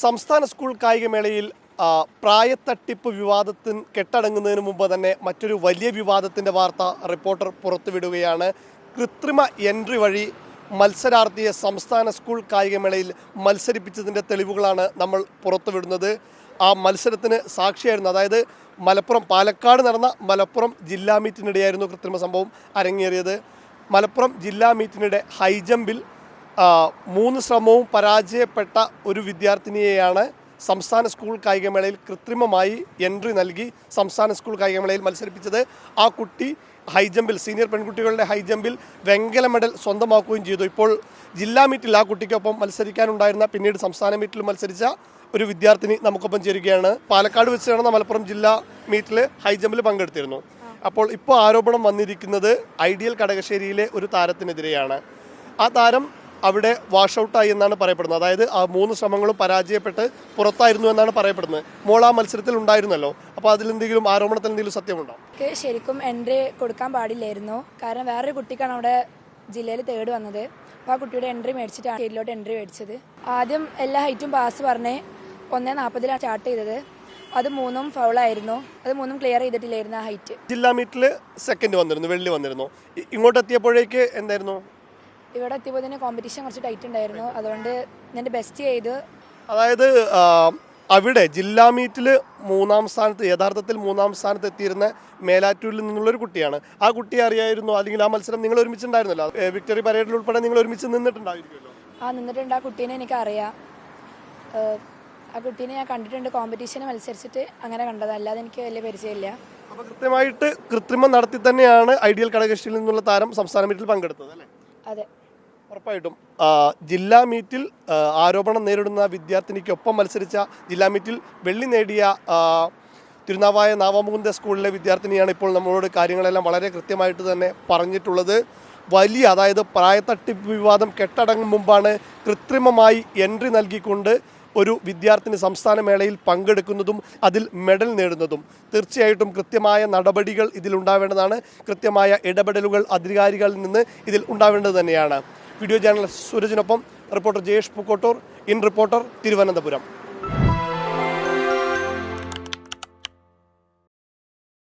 സംസ്ഥാന സ്കൂൾ കായികമേളയിൽ പ്രായത്തട്ടിപ്പ് വിവാദത്തിന് കെട്ടടങ്ങുന്നതിന് മുമ്പ് തന്നെ മറ്റൊരു വലിയ വിവാദത്തിന്റെ വാർത്ത റിപ്പോർട്ടർ പുറത്തുവിടുകയാണ്. കൃത്രിമ എൻട്രി വഴി മത്സരാർത്ഥിയെ സംസ്ഥാന സ്കൂൾ കായികമേളയിൽ മത്സരിപ്പിച്ചതിന്റെ തെളിവുകളാണ് നമ്മൾ പുറത്തുവിടുന്നത്. ആ മത്സരത്തിന് സാക്ഷിയായിരുന്നു അതായത് മലപ്പുറം പാലക്കാട് നടന്ന മലപ്പുറം ജില്ലാ മീറ്റിനിടെയായിരുന്നു കൃത്രിമ സംഭവം അരങ്ങേറിയത്. മലപ്പുറം ജില്ലാ മീറ്റിനിടെ ഹൈജമ്പിൽ മൂന്ന് ശ്രമവും പരാജയപ്പെട്ട ഒരു വിദ്യാർത്ഥിനിയെയാണ് സംസ്ഥാന സ്കൂൾ കായികമേളയിൽ കൃത്രിമമായി എൻട്രി നൽകി സംസ്ഥാന സ്കൂൾ കായികമേളയിൽ മത്സരിപ്പിച്ചത്. ആ കുട്ടി ഹൈജമ്പിൽ സീനിയർ പെൺകുട്ടികളുടെ ഹൈജമ്പിൽ വെങ്കല മെഡൽ സ്വന്തമാക്കുകയും ചെയ്തു. ഇപ്പോൾ ജില്ലാ മീറ്റിൽ ആ കുട്ടിക്കൊപ്പം മത്സരിക്കാനുണ്ടായിരുന്ന പിന്നീട് സംസ്ഥാന മീറ്റിൽ മത്സരിച്ച ഒരു വിദ്യാർത്ഥിനി നമുക്കൊപ്പം ചേരുകയാണ്. പാലക്കാട് വെച്ച് നടന്ന മലപ്പുറം ജില്ലാ മീറ്റിൽ ഹൈജമ്പിൽ പങ്കെടുത്തിരുന്നു. അപ്പോൾ ഇപ്പോൾ ആരോപണം വന്നിരിക്കുന്നത് ഐഡിയൽ കടകശ്ശേരിയിലെ ഒരു താരത്തിനെതിരെയാണ്. ആ താരം അവിടെ വാഷ് ഔട്ടായി എന്നാണ് പറയപ്പെടുന്നത്. അതായത് ആ മൂന്ന് ശ്രമങ്ങളും പരാജയപ്പെട്ട് പുറത്തായിരുന്നു എന്നാണ് പറയപ്പെടുന്നത്. മോൾ ആ മത്സരത്തിൽ ഉണ്ടായിരുന്നല്ലോ. അപ്പോൾ അതിലെന്തെങ്കിലും ആരോപണത്തിൽ എന്തെങ്കിലും സത്യമുണ്ടോ? ശരിക്കും എൻട്രി കൊടുക്കാൻ പാടില്ലായിരുന്നു. കാരണം വേറൊരു കുട്ടിക്കാണ് അവിടെ ജില്ലയിൽ തേർഡ് വന്നത്. അപ്പോൾ ആ കുട്ടിയുടെ എൻട്രി മേടിച്ചിട്ടാണ് സ്റ്റേറ്റിലോട്ട് എൻട്രി മേടിച്ചത്. ആദ്യം എല്ലാ ഹൈറ്റും പാസ് പറഞ്ഞേ ഒന്നേ നാൽപ്പതിലാണ് സ്റ്റാർട്ട് ചെയ്തത്. അത് മൂന്നും ഫൗളായിരുന്നു അത് മൂന്നും ക്ലിയർ ചെയ്തിട്ടില്ലായിരുന്നു ആ ഹൈറ്റ് ജില്ലാ മീറ്റിൽ സെക്കൻഡ് വന്നിരുന്നു വെള്ളി വന്നിരുന്നു. ഇങ്ങോട്ട് എത്തിയപ്പോഴേക്ക് എന്തായിരുന്നു? ഇവിടെ എത്തിയപ്പോൾ തന്നെ കോമ്പറ്റീഷൻ കുറച്ച് ടൈറ്റ് ഉണ്ടായിരുന്നു. അതുകൊണ്ട് എന്റെ ബെസ്റ്റ് ചെയ്ത് അതായത് അവിടെ ജില്ലാ മീറ്റിൽ മൂന്നാം സ്ഥാനത്ത് യഥാർത്ഥത്തിൽ മൂന്നാം സ്ഥാനത്ത് എത്തിയിരുന്ന മേലാറ്റൂരിൽ നിന്നുള്ളൊരു കുട്ടിയാണ്. ആ കുട്ടിയെ അറിയായിരുന്നു? അല്ലെങ്കിൽ ആ മത്സരം നിങ്ങൾ ഒരുമിച്ച് ഉണ്ടായിരുന്നല്ലോ വിക്ടറി പരേഡിൽ ഉൾപ്പെടെ നിങ്ങൾ ഒരുമിച്ച് നിന്നിട്ടുണ്ടായിരുന്നല്ലോ ആ നിന്നിട്ടുണ്ട്. ആ കുട്ടീനെ എനിക്കറിയാം. അറിയാം ആ കുട്ടീനെ ഞാൻ കണ്ടിട്ടുണ്ട്. കോമ്പറ്റീഷന് മത്സരിച്ചിട്ട് അങ്ങനെ കണ്ടത്. അല്ലാതെ എനിക്ക് വലിയ പരിചയമില്ല. അപ്പോൾ കൃത്യമായിട്ട് കൃത്രിമം നടത്തി തന്നെയാണ് ഐഡിയൽ കടകക്ഷിയിൽ നിന്നുള്ള താരം സംസ്ഥാന മീറ്റിൽ പങ്കെടുത്തത് അല്ലേ? അതെ. ഉറപ്പായിട്ടും. ജില്ലാ മീറ്റിൽ ആരോപണം നേരിടുന്ന വിദ്യാർത്ഥിനിക്കൊപ്പം മത്സരിച്ച ജില്ലാ മീറ്റിൽ വെള്ളി നേടിയ തിരുനാവായ നാവാമുകുന്ദ സ്കൂളിലെ വിദ്യാർത്ഥിനിയാണ് ഇപ്പോൾ നമ്മളോട് കാര്യങ്ങളെല്ലാം വളരെ കൃത്യമായിട്ട് തന്നെ പറഞ്ഞിട്ടുള്ളത്. വലിയ അതായത് പ്രായത്തട്ടിപ്പ് വിവാദം കെട്ടടങ്ങും മുമ്പാണ് കൃത്രിമമായി എൻട്രി നൽകിക്കൊണ്ട് ഒരു വിദ്യാർത്ഥിനി സംസ്ഥാന മേളയിൽ പങ്കെടുക്കുന്നതും അതിൽ മെഡൽ നേടുന്നതും. തീർച്ചയായിട്ടും കൃത്യമായ നടപടികൾ ഇതിലുണ്ടാവേണ്ടതാണ്. കൃത്യമായ ഇടപെടലുകൾ അധികാരികളിൽ നിന്ന് ഇതിൽ ഉണ്ടാവേണ്ടത് തന്നെയാണ്. Video journalist സൂരജിനൊപ്പം reporter Jayesh Pookkottur in reporter Thiruvananthapuram.